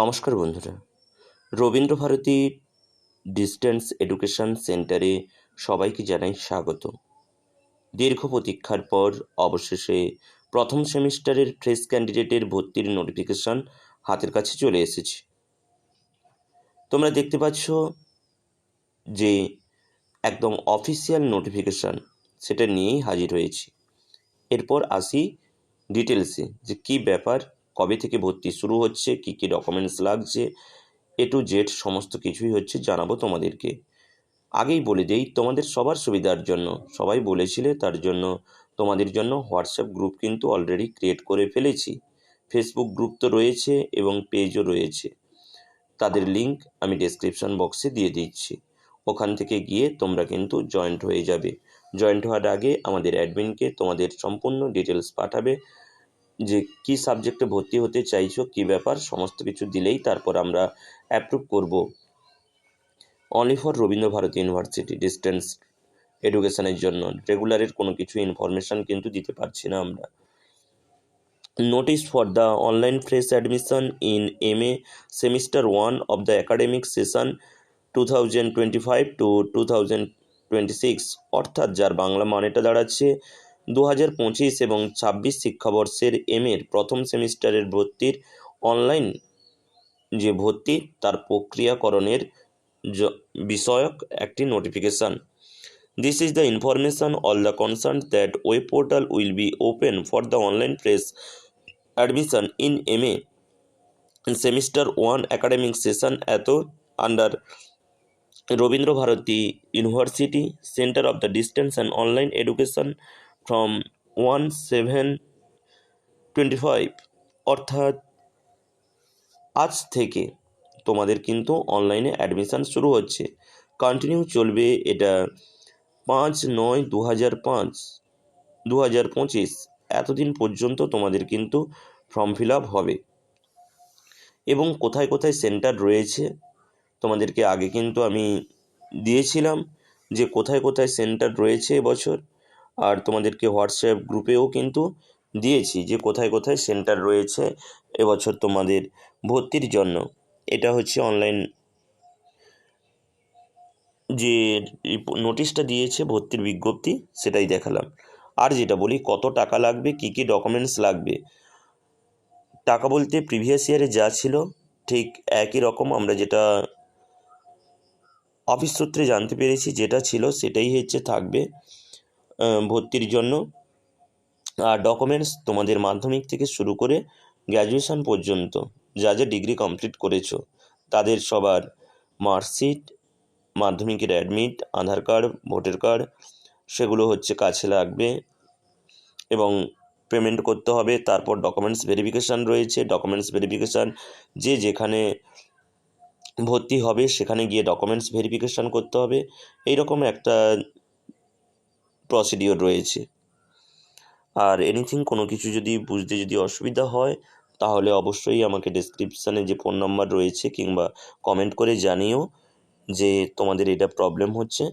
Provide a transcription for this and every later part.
নমস্কার বন্ধুরা। Rabindra Bharati distance education সেন্টারে সবাইকে জানাই স্বাগত। দীর্ঘ প্রতীক্ষার পর অবশেষে প্রথম সেমিস্টারের ফ্রেশ ক্যান্ডিডেটের ভর্তির নোটিফিকেশন হাতের কাছে চলে এসেছে। তোমরা দেখতে পাচ্ছ যে একদম অফিসিয়াল নোটিফিকেশান সেটা নিয়েই হাজির হয়েছি। এরপর আসি ডিটেলসে যে কী ব্যাপার কবে থেকে ভর্তি শুরু হচ্ছে, কী কী ডকুমেন্টস লাগছে এ টু জেড সমস্ত কিছুই হচ্ছে জানাব তোমাদেরকে। আগেই বলে দেই, তোমাদের সবার সুবিধার জন্য, সবাই বলেছিলে তার জন্য তোমাদের জন্য হোয়াটসঅ্যাপ গ্রুপ কিন্তু অলরেডি ক্রিয়েট করে ফেলেছি। ফেসবুক গ্রুপ তো রয়েছে এবং পেজও রয়েছে। তাদের লিংক আমি ডেসক্রিপশন বক্সে দিয়ে দিচ্ছি। ওখান থেকে গিয়ে তোমরা কিন্তু জয়েন্ট হয়ে যাবে। জয়েন্ট হওয়ার আগে আমাদের অ্যাডমিনকে তোমাদের সম্পূর্ণ ডিটেলস পাঠাবে। যে কী সাবজেক্টে ভর্তি হতে চাইছো, কী ব্যাপার, সমস্ত কিছু দিলেই তারপর আমরা অ্যাপ্রুভ করব। Only for Rabindra Bharati university distance এডুকেশনের জন্য। রেগুলারের কোনো কিছু ইনফরমেশান কিন্তু দিতে পারছি না আমরা। Notice for the online fresh admission in M A semester one of the academic session two thousand twenty five to two thousand twenty six অর্থাৎ যার বাংলা মানেটা দাঁড়াচ্ছে দু হাজার পঁচিশ এবং ছাব্বিশ শিক্ষাবর্ষের এম এর প্রথম সেমিস্টারের ভর্তির অনলাইন যে ভর্তি, তার প্রক্রিয়াকরণের বিষয়ক একটি notification this is the information all the concern that web portal will be open for the online fresh admission in M A semester one academic session এত under Rabindra Bharati university centre of the distance and online education from one seven twenty five অর্থাৎ আজ থেকে তোমাদের কিন্তু অনলাইনে admission শুরু হচ্ছে। Continue চলবে এটা পাঁচ নয় দু হাজার পাঁচ দু হাজার পঁচিশ। এতদিন পর্যন্ত তোমাদের কিন্তু ফর্ম ফিল আপ হবে। এবং কোথায় কোথায় সেন্টার রয়েছে, তোমাদেরকে আগে কিন্তু আমি দিয়েছিলাম যে কোথায় কোথায় সেন্টার রয়েছে এবছর আর তোমাদেরকে হোয়াটসঅ্যাপ গ্রুপেও কিন্তু দিয়েছি যে কোথায় কোথায় সেন্টার রয়েছে এবছর তোমাদের ভর্তির জন্য। এটা হচ্ছে অনলাইন যে নোটিশটা দিয়েছে ভর্তির বিজ্ঞপ্তি, সেটাই দেখালাম। আর যেটা বলি, কত টাকা লাগবে, কী কী ডকুমেন্টস লাগবে? টাকা বলতে প্রিভিয়াস ইয়ারে যা ছিল, ঠিক একই রকম আমরা যেটা অফিস সূত্রে জানতে পেরেছি, যেটা ছিল সেটাই হচ্ছে থাকবে। ভর্তির জন্য। আর ডকুমেন্টস তোমাদের মাধ্যমিক থেকে শুরু করে গ্র্যাজুয়েশন পর্যন্ত, যা যা ডিগ্রি কমপ্লিট করেছ, তাদের সবার মার্কশিট মাধ্যমিকের admit Aadhaar card voter card সেগুলো হচ্ছে কাছে লাগবে। এবং পেমেন্ট করতে হবে, তারপর ডকুমেন্টস ভেরিফিকেশান রয়েছে। ডকুমেন্টস ভেরিফিকেশান যে যেখানে ভর্তি হবে, সেখানে গিয়ে ডকুমেন্টস ভেরিফিকেশান করতে হবে। এইরকম একটা প্রসিডিওর রয়েছে। আর এনিথিং কোনো কিছু যদি বুঝতে যদি অসুবিধা হয়, তাহলে অবশ্যই আমাকে ডিসক্রিপশানে যে ফোন নাম্বার রয়েছে কিংবা কমেন্ট করে জানিও যে তোমাদের এটা প্রবলেম হচ্ছে।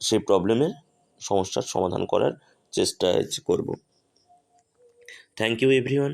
সেই প্রবলেমের সমস্যার সমাধান করার চেষ্টা করব। Thank you everyone